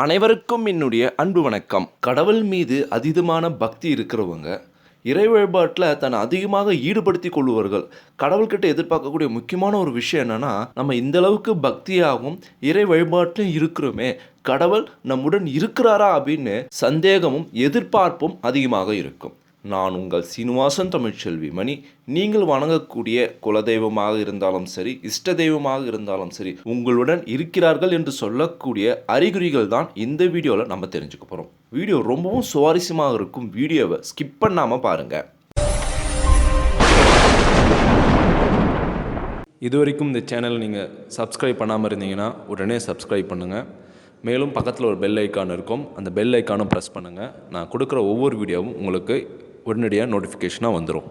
அனைவருக்கும் என்னுடைய அன்பு வணக்கம். கடவுள் மீது அதீதமான பக்தி இருக்கிறவங்க இறை வழிபாட்டில் தன்னை அதிகமாக ஈடுபடுத்தி கொள்ளுவார்கள். கடவுள்கிட்ட எதிர்பார்க்கக்கூடிய முக்கியமான ஒரு விஷயம் என்னென்னா நம்ம இந்த அளவுக்கு பக்தியாகவும் இறை வழிபாட்டிலும் இருக்கிறோமே. கடவுள் நம்முடன் இருக்கிறாரா அப்படின்னு சந்தேகமும் எதிர்பார்ப்பும் அதிகமாக இருக்கும். நான் உங்கள் சீனிவாசன் தமிழ்ச்செல்வி மணி. நீங்கள் வணங்கக்கூடிய குலதெய்வமாக இருந்தாலும் சரி இஷ்ட தெய்வமாக இருந்தாலும் சரி உங்களுடன் இருக்கிறார்கள் என்று சொல்லக்கூடிய அறிகுறிகள் தான் இந்த வீடியோவில் நம்ம தெரிஞ்சுக்க போகிறோம் வீடியோ ரொம்பவும் சுவாரஸ்யமாக இருக்கும். வீடியோவை ஸ்கிப் பண்ணாமல் பாருங்கள் இது வரைக்கும் இந்த சேனலை நீங்கள் சப்ஸ்கிரைப் பண்ணாமல் இருந்தீங்கன்னா உடனே சப்ஸ்கிரைப் பண்ணுங்கள் மேலும் பக்கத்தில் ஒரு பெல் ஐக்கான் இருக்கும். அந்த பெல் ஐக்கானும் ப்ரெஸ் பண்ணுங்கள் நான் கொடுக்குற ஒவ்வொரு வீடியோவும் உங்களுக்கு உடனடியாக நோட்டிஃபிகேஷனாக வந்துடும்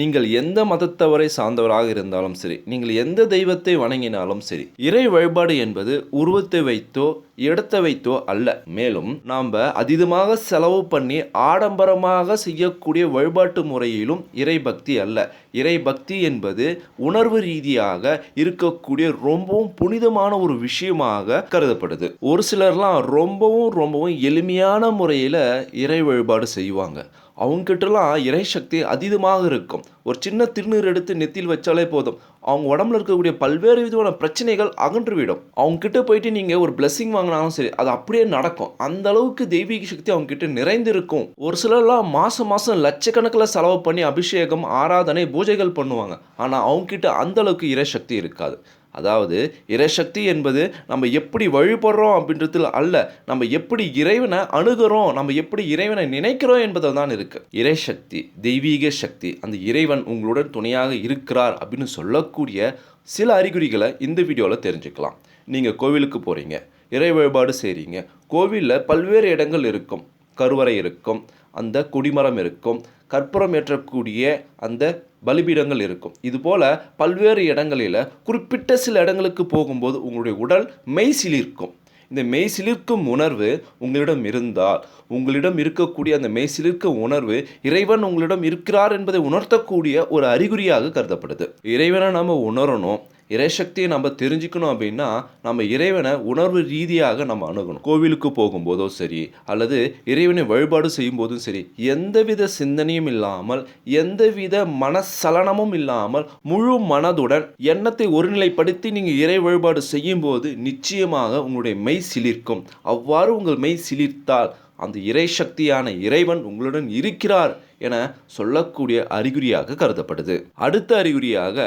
நீங்கள் எந்த மதத்தவரை சார்ந்தவராக இருந்தாலும் சரி நீங்கள் எந்த தெய்வத்தை வணங்கினாலும் சரி இறை வழிபாடு என்பது உருவத்தை வைத்தோ இடத்தை வைத்தோ அல்ல. மேலும் நாம் அதீதமாக செலவு பண்ணி ஆடம்பரமாக செய்யக்கூடிய வழிபாட்டு முறையிலும் இறை பக்தி அல்ல. இறை பக்தி என்பது உணர்வு ரீதியாக இருக்கக்கூடிய ரொம்பவும் புனிதமான ஒரு விஷயமாக கருதப்படுது. ஒரு சிலர்லாம் ரொம்பவும் ரொம்பவும் எளிமையான முறையில் இறை வழிபாடு செய்வாங்க. அவங்ககிட்டலாம் இறை சக்தி அதீதமாக இருக்கும். ஒரு சின்ன திருநீர் எடுத்து நெத்தியில் வச்சாலே போதும். அவங்க உடம்புல இருக்கக்கூடிய பல்வேறு விதமான பிரச்சனைகள் அகன்றுவிடும். அவங்க கிட்ட போயிட்டு நீங்கள் ஒரு பிளெஸிங் வாங்கினாலும் சரி அது அப்படியே நடக்கும். அந்த அளவுக்கு தெய்வீக சக்தி அவங்க கிட்ட நிறைந்திருக்கும். ஒரு சிலர்லாம் மாதம் மாதம் லட்சக்கணக்கில் செலவு பண்ணி அபிஷேகம் ஆராதனை பூஜைகள் பண்ணுவாங்க. ஆனால் அவங்க கிட்ட அந்த அளவுக்கு இறை சக்தி இருக்காது. அதாவது இறைசக்தி என்பது நம்ம எப்படி வழிபடுறோம் அப்படின்றதுல அல்ல நம்ம எப்படி இறைவனை அணுகிறோம் நம்ம எப்படி இறைவனை நினைக்கிறோம் என்பதில் தான் இருக்குது இறைசக்தி தெய்வீக சக்தி அந்த இறைவன் உங்களுடன் துணையாக இருக்கிறார் அப்படின்னு சொல்லக்கூடிய சில அறிகுறிகளை இந்த வீடியோவில் தெரிஞ்சுக்கலாம். நீங்கள் கோவிலுக்கு போகிறீங்க இறை வழிபாடு செய்கிறீங்க கோவிலில் பல்வேறு இடங்கள் இருக்கும். கருவறை இருக்கும் அந்த கொடிமரம் இருக்கும் கற்பூரம் ஏற்றக்கூடிய அந்த பலிபீடங்கள் இருக்கும். இதுபோல் பல்வேறு இடங்களில் குறிப்பிட்ட சில இடங்களுக்கு போகும்போது உங்களுடைய உடல் மெய் சிலிர்க்கும். இந்த மெய் சிலிர்க்கும் உணர்வு உங்களிடம் இருந்தால் உங்களிடம் இருக்கக்கூடிய அந்த மெய் சிலிர்க்கும் உணர்வு இறைவன் உங்களிடம் இருக்கிறார் என்பதை உணர்த்தக்கூடிய ஒரு அறிகுறியாக கருதப்படுது. இறைவனை நம்ம உணரணும். இறைசக்தியை நம்ம தெரிஞ்சுக்கணும் அப்படின்னா நம்ம இறைவனை உணர்வு ரீதியாக நம்ம அணுகணும். கோவிலுக்கு போகும்போதோ சரி அல்லது இறைவனை வழிபாடு செய்யும் போதும் சரி எந்தவித சிந்தனையும் இல்லாமல் எந்தவித மனசலனமும் இல்லாமல் முழு மனதுடன் எண்ணத்தை ஒருநிலைப்படுத்தி நீங்கள் இறை வழிபாடு செய்யும் போது நிச்சயமாக உங்களுடைய மெய் சிலிர்க்கும். அவ்வாறு உங்கள் மெய் சிலிர்த்தால் அந்த இறை சக்தியான இறைவன் உங்களுடன் இருக்கிறார் என சொல்லக்கூடிய அறிகுறியாக கருதப்படுது. அடுத்த அறிகுறியாக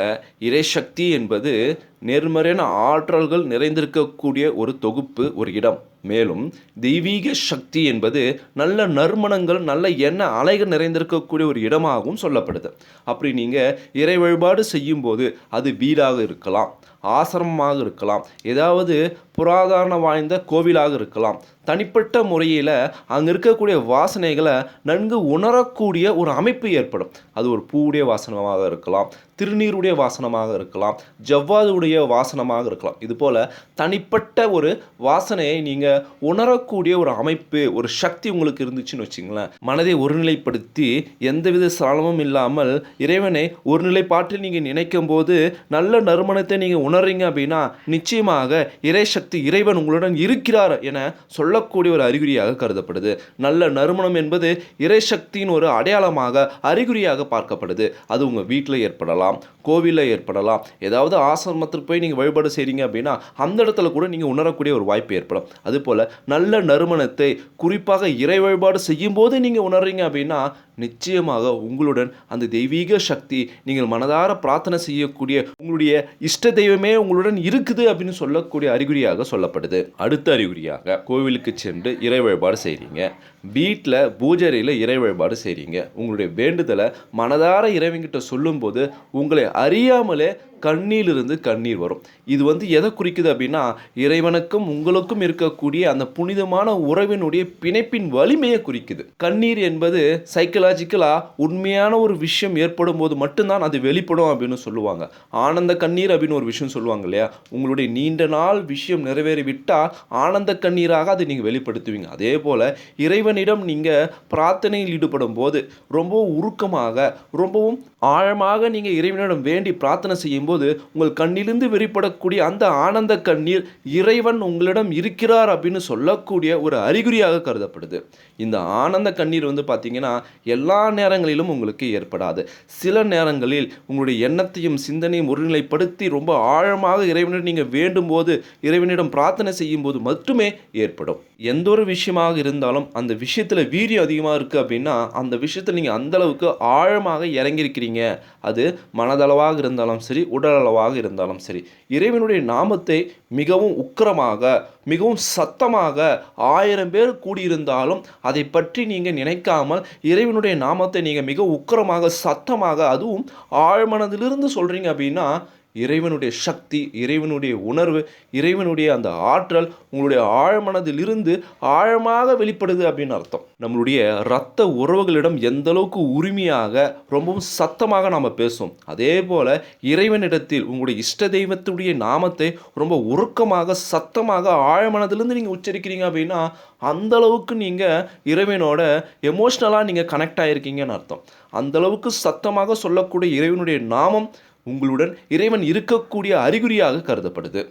இறைசக்தி என்பது நேர்மறையான ஆற்றல்கள் நிறைந்திருக்கக்கூடிய ஒரு தொகுப்பு ஒரு இடம். மேலும் தெய்வீக சக்தி என்பது நல்ல நறுமணங்கள் நல்ல எண்ண அலைகள் நிறைந்திருக்கக்கூடிய ஒரு இடமாகவும் சொல்லப்படுது. அப்படி நீங்கள் இறை வழிபாடு செய்யும்போது அது வீடாக இருக்கலாம் ஆசிரமமாக இருக்கலாம் ஏதாவது புராதாரண வாய்ந்த கோவிலாக இருக்கலாம். தனிப்பட்ட முறையில் அங்கே இருக்கக்கூடிய வாசனைகளை நன்கு உணரக்கூடிய ஒரு அமைப்பு ஏற்படும். அது ஒரு பூவுடைய வாசனமாக இருக்கலாம். திருநீருடைய வாசனமாக இருக்கலாம் ஜவ்வாதுடைய வாசனமாக இருக்கலாம். இது போல் தனிப்பட்ட ஒரு வாசனையை நீங்கள் உணரக்கூடிய ஒரு அமைப்பு ஒரு சக்தி உங்களுக்கு இருந்துச்சுன்னு வச்சுங்களேன். மனதை ஒருநிலைப்படுத்தி எந்தவித சலனமும் இல்லாமல் இறைவனை ஒருநிலைப்பாட்டில் நீங்கள் நினைக்கும் போது நல்ல நறுமணத்தை நீங்கள் உணர்றீங்க அப்படின்னா நிச்சயமாக இறை சக்தி இறைவன் உங்களுடன் இருக்கிறார் என சொல்லக்கூடிய ஒரு அறிகுறியாக கருதப்படுது. நல்ல நறுமணம் என்பது இறை சக்தியின் ஒரு அடையாளமாக அறிகுறியாக பார்க்கப்படுது. அது உங்கள் வீட்டில் ஏற்படலாம். கோவிலில் ஏற்படலாம். ஏதாவது ஆசிரமத்தில் போய் நீங்கள் வழிபாடு செய்கிறீங்க அப்படின்னா அந்த இடத்துல கூட நீங்கள் உணரக்கூடிய ஒரு வாய்ப்பு ஏற்படும். அதுபோல் நல்ல நறுமணத்தை குறிப்பாக இறை வழிபாடு செய்யும்போது நீங்கள் உணர்றீங்க அப்படின்னா நிச்சயமாக உங்களுடன் அந்த தெய்வீக சக்தி நீங்கள் மனதார பிரார்த்தனை செய்யக்கூடிய உங்களுடைய இஷ்ட தெய்வமே உங்களுடன் இருக்குது அப்படின்னு சொல்லக்கூடிய அறிகுறியாக சொல்லப்படுது. அடுத்த அறிகுறியாக கோவிலுக்கு சென்று இறை வழிபாடு செய்கிறீங்க வீட்டில் பூஜரையில் இறை வழிபாடு செய்கிறீங்க உங்களுடைய வேண்டுதலை மனதார இறைவன்கிட்ட சொல்லும்போது உங்களை அறியாமலே கண்ணிலிருந்து கண்ணீர் வரும். இது வந்து எதை குறிக்குது அப்படின்னா இறைவனுக்கும் உங்களுக்கும் இருக்கக்கூடிய அந்த புனிதமான உறவினுடைய பிணைப்பின் வலிமையை குறிக்குது. கண்ணீர் என்பது சைக்கலாஜிக்கலாக உண்மையான ஒரு விஷயம் ஏற்படும் போது மட்டும்தான் அது வெளிப்படும் அப்படின்னு சொல்லுவாங்க. ஆனந்த கண்ணீர் அப்படின்னு ஒரு விஷயம் சொல்லுவாங்க இல்லையா? உங்களுடைய நீண்ட நாள் விஷயம் நிறைவேறிவிட்டால் ஆனந்த கண்ணீராக அதை நீங்கள் வெளிப்படுத்துவீங்க. அதே போல் இறைவன் இறைவனிடம் நீங்கள் பிரார்த்தனையில் ஈடுபடும் போது ரொம்பவும் உருக்கமாக ரொம்பவும் ஆழமாக நீங்கள் இறைவனிடம் வேண்டி பிரார்த்தனை செய்யும்போது உங்கள் கண்ணிலிருந்து வெளிப்படக்கூடிய அந்த ஆனந்த கண்ணீர் இறைவன் உங்களிடம் இருக்கிறார் அப்படின்னு சொல்லக்கூடிய ஒரு அறிகுறியாக கருதப்படுது. இந்த ஆனந்த கண்ணீர் வந்து பார்த்தீங்கன்னா எல்லா நேரங்களிலும் உங்களுக்கு ஏற்படாது. சில நேரங்களில் உங்களுடைய எண்ணத்தையும் சிந்தனையும் ஒருநிலைப்படுத்தி ரொம்ப ஆழமாக இறைவனிடம் நீங்கள் வேண்டும் போது இறைவனிடம் பிரார்த்தனை செய்யும் போது மட்டுமே ஏற்படும். எந்த ஒரு விஷயமாக இருந்தாலும் அந்த விஷயத்தில் வீரியம் அதிகமாக இருக்குது அப்படின்னா அந்த விஷயத்தில் நீங்கள் அந்த அளவுக்கு ஆழமாக இறங்கியிருக்கிறீங்க அது மனதளவாக இருந்தாலும் சரி உடலளவாக இருந்தாலும் சரி. இறைவனுடைய நாமத்தை மிகவும் உக்கிரமாக மிகவும் சத்தமாக ஆயிரம் பேர் கூடியிருந்தாலும் அதை பற்றி நீங்கள் நினைக்காமல் இறைவனுடைய நாமத்தை நீங்கள் மிக உக்கிரமாக சத்தமாக அதுவும் ஆழ்மனதிலிருந்து சொல்கிறீங்க அப்படின்னா இறைவனுடைய சக்தி இறைவனுடைய உணர்வு இறைவனுடைய அந்த ஆற்றல் உங்களுடைய ஆழ்மனதிலிருந்து ஆழமாக வெளிப்படுது அப்படின்னு அர்த்தம். நம்மளுடைய இரத்த உறவுகளிடம் எந்த அளவுக்கு உரிமையாக ரொம்பவும் சத்தமாக நாம் பேசும். அதே போல் இறைவனிடத்தில் உங்களுடைய இஷ்ட தெய்வத்துடைய நாமத்தை ரொம்ப உருக்கமாக சத்தமாக ஆழமனதிலிருந்து நீங்கள் உச்சரிக்கிறீங்க அப்படின்னா அந்த அளவுக்கு நீங்கள் இறைவனோட எமோஷ்னலாக நீங்கள் கனெக்ட் ஆகிருக்கீங்கன்னு அர்த்தம். அந்தளவுக்கு சத்தமாக சொல்லக்கூடிய இறைவனுடைய நாமம் உங்களுடன் இறைவன் இருக்கக்கூடிய அறிகுறியாக கருதப்படுது.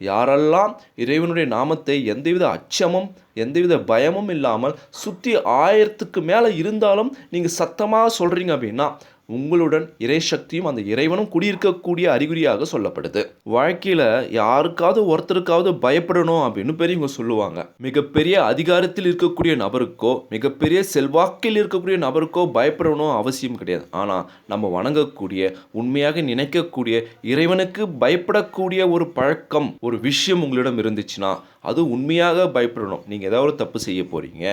யாரெல்லாம் இறைவனுடைய நாமத்தை எந்தவித அச்சமும் எந்தவித பயமும் இல்லாமல் சுற்றி ஆயிரத்துக்கு மேலே இருந்தாலும் நீங்கள் சத்தமாக சொல்கிறீங்க அப்படின்னா உங்களுடன் இறைசக்தியும் அந்த இறைவனும் குடியிருக்கக்கூடிய அறிகுறியாக சொல்லப்படுது. வாழ்க்கையில் யாருக்காவது ஒருத்தருக்காவது பயப்படணும் அப்படின்னு பெரியவங்க சொல்லுவாங்க. மிகப்பெரிய அதிகாரத்தில் இருக்கக்கூடிய நபருக்கோ மிகப்பெரிய செல்வாக்கில் இருக்கக்கூடிய நபருக்கோ பயப்படணும் அவசியம் கிடையாது. ஆனால் நம்ம வணங்கக்கூடிய உண்மையாக நினைக்கக்கூடிய இறைவனுக்கு பயப்படக்கூடிய ஒரு பழக்கம் ஒரு விஷயம் உங்களிடம் இருந்துச்சுன்னா அது உண்மையாக பயப்படணும். நீங்கள் ஏதாவது ஒரு தப்பு செய்ய போகிறீங்க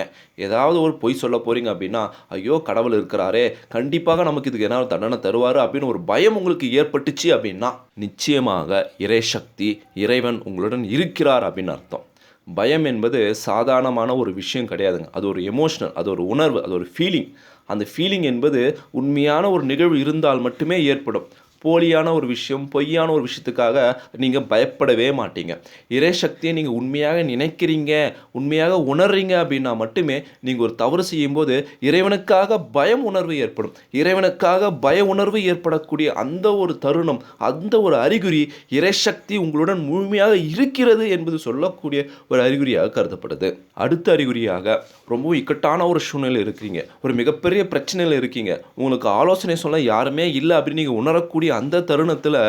ஏதாவது ஒரு பொய் சொல்ல போகிறீங்க அப்படின்னா ஐயோ கடவுள் இருக்கிறாரே கண்டிப்பாக நமக்கு இதுக்கு ஏதாவது தண்டனை தருவார் அப்படின்னு ஒரு பயம் உங்களுக்கு ஏற்பட்டுச்சு அப்படின்னா நிச்சயமாக இறைசக்தி இறைவன் உங்களுடன் இருக்கிறார் அப்படின்னு அர்த்தம். பயம் என்பது சாதாரணமான ஒரு விஷயம் கிடையாதுங்க. அது ஒரு எமோஷனல் அது ஒரு உணர்வு அது ஒரு ஃபீலிங் அந்த ஃபீலிங் என்பது உண்மையான ஒரு நிகழ்வு இருந்தால் மட்டுமே ஏற்படும். போலியான ஒரு விஷயம் பொய்யான ஒரு விஷயத்துக்காக நீங்கள் பயப்படவே மாட்டீங்க. இறை சக்தியை நீங்கள் உண்மையாக நினைக்கிறீங்க உண்மையாக உணர்றீங்க அப்படின்னா மட்டுமே நீங்கள் ஒரு தவறு செய்யும்போது இறைவனுக்காக பயம் உணர்வு ஏற்படும். இறைவனுக்காக பய உணர்வு ஏற்படக்கூடிய அந்த ஒரு தருணம் அந்த ஒரு அறிகுறி இறைசக்தி உங்களுடன் முழுமையாக இருக்கிறது என்பது சொல்லக்கூடிய ஒரு அறிகுறியாக கருதப்படுது. அடுத்த அறிகுறியாக ரொம்ப இக்கட்டான ஒரு சூழ்நிலை இருக்கிறீங்க. ஒரு மிகப்பெரிய பிரச்சனையில் இருக்கீங்க. உங்களுக்கு ஆலோசனை சொல்ல யாருமே இல்லை அப்படின்னு நீங்கள் உணரக்கூடிய அந்த தருணத்தில்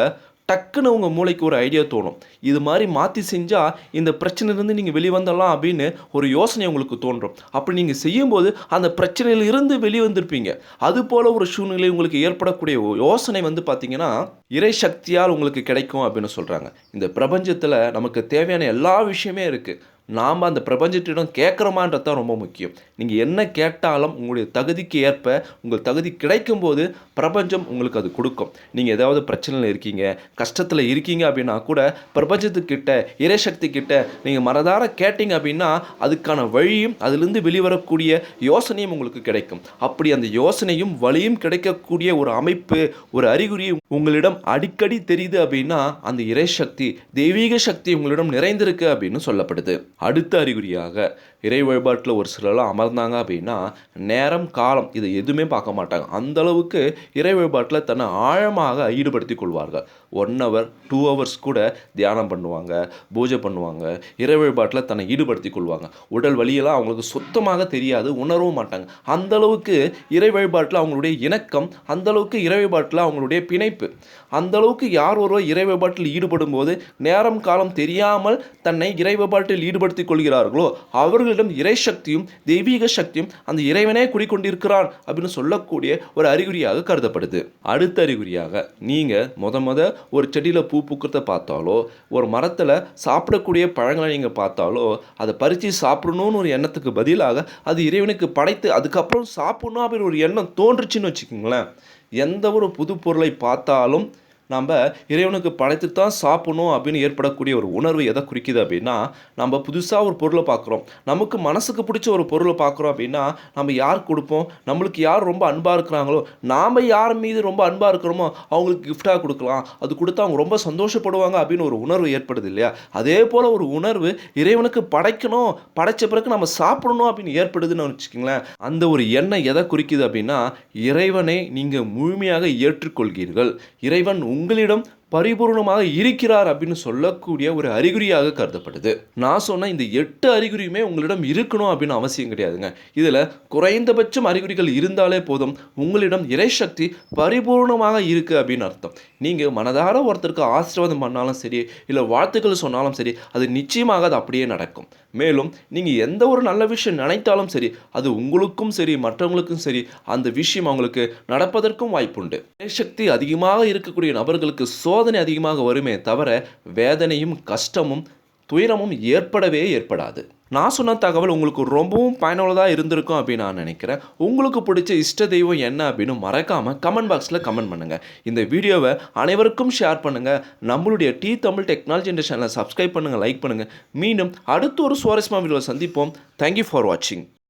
டக்குன்னு உங்கள் மூளைக்கு ஒரு ஐடியா தோணும். இது மாதிரி மாற்றி செஞ்சால் இந்த பிரச்சனையிலேருந்து நீங்கள் வெளிவந்தலாம் அப்படின்னு ஒரு யோசனை உங்களுக்கு தோன்றும். அப்படி நீங்கள் செய்யும்போது அந்த பிரச்சனையிலிருந்து வெளிவந்திருப்பீங்க அது போல் ஒரு சூழ்நிலை உங்களுக்கு ஏற்படக்கூடிய யோசனை வந்து பார்த்தீங்கன்னா இறை சக்தியால் உங்களுக்கு கிடைக்கும் அப்படின்னு சொல்கிறாங்க இந்த பிரபஞ்சத்தில் நமக்கு தேவையான எல்லா விஷயமே இருக்குது நாம் அந்த பிரபஞ்சத்திடம் கேட்குறோமான்றது தான் ரொம்ப முக்கியம். நீங்கள் என்ன கேட்டாலும் உங்களுடைய தகுதிக்கு ஏற்ப உங்கள் தகுதி கிடைக்கும் போது பிரபஞ்சம் உங்களுக்கு அது கொடுக்கும். நீங்கள் ஏதாவது பிரச்சனையில் இருக்கீங்க கஷ்டத்தில் இருக்கீங்க அப்படின்னா கூட பிரபஞ்சத்துக்கிட்ட இறைசக்தி கிட்ட நீங்கள் மனதார கேட்டீங்க அப்படின்னா அதுக்கான வழியும் அதுலேருந்து வெளிவரக்கூடிய யோசனையும் உங்களுக்கு கிடைக்கும். அப்படி அந்த யோசனையும் வழியும் கிடைக்கக்கூடிய ஒரு அமைப்பு ஒரு அறிகுறி உங்களிடம் அடிக்கடி தெரியுது அப்படின்னா அந்த இறைசக்தி தெய்வீக சக்தி உங்களிடம் நிறைந்திருக்கு அப்படின்னு சொல்லப்படுது. அடுத்த அறிகுறியாக இறை வழிபாட்டில் ஒரு சிலர்லாம் அமர்ந்தாங்க அப்படின்னா நேரம் காலம் இதை எதுவுமே பார்க்க மாட்டாங்க. அந்தளவுக்கு இறை வழிபாட்டில் தன்னை ஆழமாக ஈடுபடுத்திக் கொள்வார்கள். ஒன் ஹவர் டூ ஹவர்ஸ் கூட தியானம் பண்ணுவாங்க பூஜை பண்ணுவாங்க இறை வழிபாட்டில் தன்னை ஈடுபடுத்தி கொள்வாங்க. உடல் வழியெல்லாம் அவங்களுக்கு சுத்தமாக தெரியாது உணரவும் மாட்டாங்க. அந்தளவுக்கு இறை வழிபாட்டில் அவங்களுடைய இணக்கம் அந்தளவுக்கு இறை வழிபாட்டில் அவங்களுடைய பிணைப்பு. அந்தளவுக்கு யார் ஒருவர் இறை வழிபாட்டில் ஈடுபடும் போது நேரம் காலம் தெரியாமல் தன்னை இறை வழிபாட்டில் ஈடுபடுத்திக் கொள்கிறார்களோ அவர்களிடம் இறை சக்தியும் தெய்வீக சக்தியும் அந்த இறைவனே குடிக்கொண்டிருக்கிறான் அப்படின்னு சொல்லக்கூடிய ஒரு அறிகுறியாக கருதப்படுது. அடுத்த அறிகுறியாக நீங்கள் முத முத ஒரு செடியில் பூ பூக்கிறத பார்த்தாலோ ஒரு மரத்தில் சாப்பிடக்கூடிய பழங்களை நீங்கள் பார்த்தாலோ அதை பறித்து சாப்பிடணும்னு ஒரு எண்ணத்துக்கு பதிலாக அது இறைவனுக்கு படைத்து அதுக்கப்புறம் சாப்பிடணும் அப்படின்னு ஒரு எண்ணம் தோன்றுச்சுன்னு வச்சுக்கோங்களேன். எந்த ஒரு புது பொருளை பார்த்தாலும் நம்ம இறைவனுக்கு படைத்து தான் சாப்பிடணும் அப்படின்னு ஏற்படக்கூடிய ஒரு உணர்வு எதை குறிக்குது அப்படின்னா நம்ம புதுசாக ஒரு பொருளை பார்க்குறோம். நமக்கு மனசுக்கு பிடிச்ச ஒரு பொருளை பார்க்குறோம் அப்படின்னா நம்ம யார் கொடுப்போம்? நம்மளுக்கு யார் ரொம்ப அன்பாக இருக்கிறாங்களோ நாம் யார் மீது ரொம்ப அன்பாக இருக்கிறோமோ அவங்களுக்கு கிஃப்டாக கொடுக்கலாம். அது கொடுத்து அவங்க ரொம்ப சந்தோஷப்படுவாங்க அப்படின்னு ஒரு உணர்வு ஏற்படுது இல்லையா? அதே போல் ஒரு உணர்வு இறைவனுக்கு படைக்கணும் படைச்ச பிறகு நம்ம சாப்பிடணும் அப்படின்னு ஏற்படுதுன்னு வச்சுக்கோங்களேன். அந்த ஒரு எண்ணம் எதை குறிக்குது அப்படின்னா இறைவனை நீங்கள் முழுமையாக ஏற்றுக்கொள்கிறீர்கள். இறைவன் உங்களிடம் பரிபூர்ணமாக இருக்கிறார் அப்படின்னு சொல்லக்கூடிய ஒரு அறிகுறியாக கருதப்படுது. நான் சொன்ன இந்த எட்டு அறிகுறியுமே உங்களிடம் இருக்கணும் அப்படின்னு அவசியம் கிடையாதுங்க. இதில் குறைந்தபட்சம் அறிகுறிகள் இருந்தாலே போதும். உங்களிடம் இறைசக்தி பரிபூர்ணமாக இருக்குது அப்படின்னு அர்த்தம். நீங்கள் மனதார ஒருத்தருக்கு ஆசீர்வாதம் பண்ணாலும் சரி இல்லை வாழ்த்துக்கள் சொன்னாலும் சரி அது நிச்சயமாக அது அப்படியே நடக்கும். மேலும் நீங்கள் எந்த ஒரு நல்ல விஷயம் நினைத்தாலும் சரி அது உங்களுக்கும் சரி மற்றவங்களுக்கும் சரி அந்த விஷயம் அவங்களுக்கு நடப்பதற்கும் வாய்ப்புண்டு. சக்தி அதிகமாக இருக்கக்கூடிய நபர்களுக்கு சோதனை அதிகமாக வருமே தவிர வேதனையும் கஷ்டமும் துயரமும் ஏற்படவே ஏற்படாது. நான் சொன்ன தகவல் உங்களுக்கு ரொம்பவும் பயனுள்ளதாக இருந்திருக்கும் அப்படின்னு நான் நினைக்கிறேன். உங்களுக்கு பிடிச்ச இஷ்ட தெய்வம் என்ன அப்படின்னு மறக்காமல் கமெண்ட் பாக்ஸில் கமெண்ட் பண்ணுங்கள் இந்த வீடியோவை அனைவருக்கும் ஷேர் பண்ணுங்கள் நம்மளுடைய டி தமிழ் டெக்னாலஜி என்ற சேனலை சப்ஸ்கிரைப் பண்ணுங்கள் லைக் பண்ணுங்கள் மீண்டும் அடுத்த ஒரு சுவாரஸ்யமாக வீடியோவை சந்திப்போம். தேங்க்யூ ஃபார் வாட்சிங்